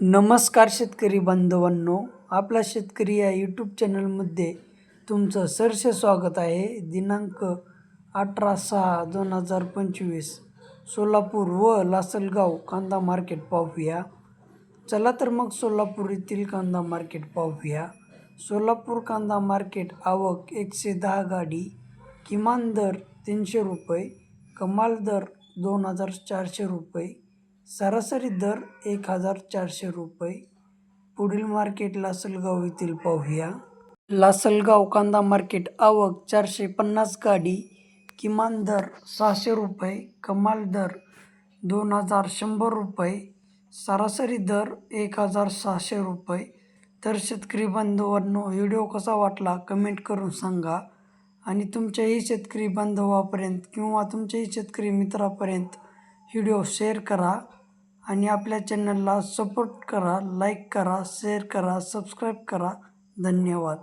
नमस्कार शेतकरी बांधवांनो आपला शेतकरी या यूट्यूब चॅनलमध्ये तुमचं सरसे स्वागत आहे. दिनांक अठरा सहा दोन हजार पंचवीस सोलापूर व लासलगाव कांदा मार्केट पाहूया. चला तर मग सोलापूर येथील कांदा मार्केट पाहूया. सोलापूर कांदा मार्केट आवक एकशे दहा गाडी किमान दर तीनशे रुपये कमाल दर दोन हजार चारशे रुपये सरासरी दर एक हजार चारशे रुपये. पुढील मार्केट लासलगाव येथील पाहूया. लासलगाव कांदा मार्केट आवक चारशे पन्नास गाडी. किमान दर सहाशे रुपये कमाल दर दोन हजार शंभर रुपये. सरासरी दर एक हजार सहाशे रुपये. तर शेतकरी बांधवांनो व्हिडिओ कसा वाटला कमेंट करून सांगा. आणि तुमच्याही शेतकरी बांधवापर्यंत किंवा तुमच्याही शेतकरी मित्रापर्यंत व्हिडिओ शेअर करा. आणि आपल्या चॅनलला सपोर्ट करा लाईक करा शेअर करा सबस्क्राईब करा. धन्यवाद.